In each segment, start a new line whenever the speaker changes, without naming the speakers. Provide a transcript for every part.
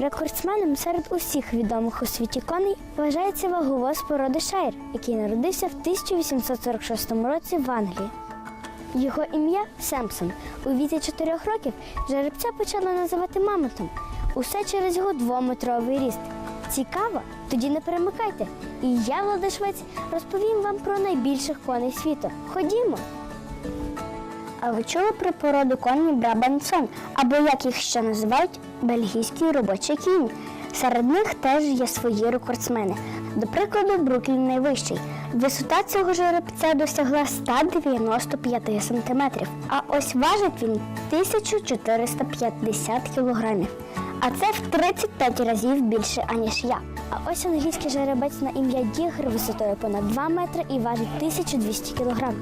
Рекордсменом серед усіх відомих у світі коней вважається ваговоз породи Шайр, який народився в 1846 році в Англії. Його ім'я Семпсон. У віці 4 років жеребця почали називати мамотом. Усе через його двометровий ріст. Цікаво? Тоді не перемикайте. І я, Влада Швець, розповім вам про найбільших коней світу. Ходімо. А ви чули про породу коні Брабансон, або як їх ще називають бельгійський робочий кінь? Серед них теж є свої рекордсмени. До прикладу, Бруклін найвищий. Висота цього жеребця досягла 195 см, а ось важить він 1450 кг. А це в 35 разів більше, аніж я. А ось англійський жеребець на ім'я Дігр висотою понад 2 метри і важить 1200 кг.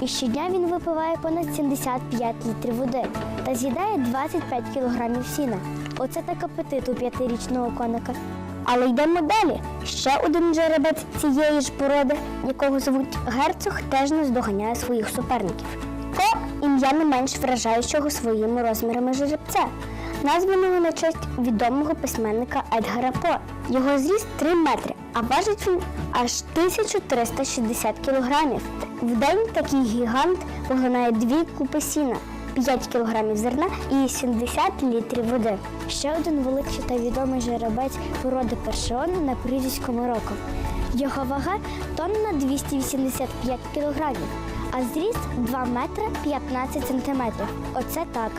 І щодня він випиває понад 75 літрів води та з'їдає 25 кг сіна. Оце так апетит у п'ятирічного коника. Але йдемо далі. Ще один жеребець цієї ж породи, якого звуть герцог, теж наздоганяє своїх суперників. Ко ім'я не менш вражаючого своїми розмірами жеребця, названого на честь відомого письменника Едгара По. Його зріст 3 метри, а важить він аж 1360 кілограмів. В день такий гігант поглинає дві купи сіна. 5 кілограмів зерна і 70 літрів води. Ще один великий та відомий жеребець породи першеон на прізвисько Марокко. Його вага тонна 285 кілограмів, а зріст 2 метри 15 сантиметрів. Оце так.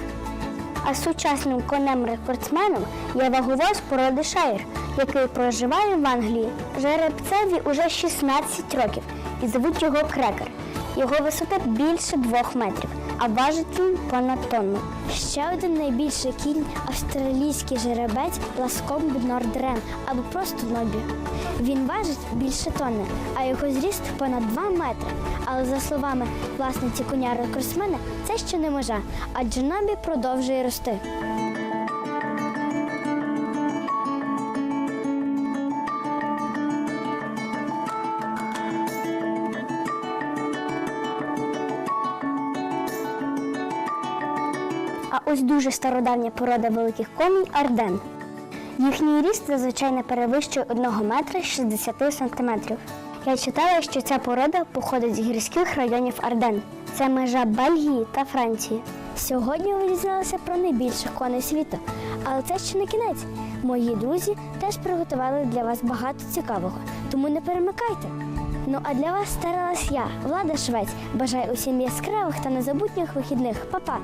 А сучасним конем-рекордсменом є ваговоз породи Шайр, який проживає в Англії. Жеребцеві уже 16 років і звуть його Крекер. Його висота більше двох метрів, а важить він понад тонну. Ще один найбільший кінь австралійський жеребець Ласкомб Нордрен або просто Нобі. Він важить більше тонни, а його зріст понад 2 метри. Але за словами власниці коня рекордсмена, це ще не межа, адже Нобі продовжує рости. А ось дуже стародавня порода великих коней Арден. Їхній ріст зазвичай не перевищує 1 метра 60 сантиметрів. Я читала, що ця порода походить з гірських районів Арден. Це межа Бельгії та Франції. Сьогодні ви дізналися про найбільших коней світу. Але це ще не кінець. Мої друзі теж приготували для вас багато цікавого, тому не перемикайте. Ну а для вас старалась я, Влада Швець. Бажаю усім яскравих та незабутніх вихідних. Па-па!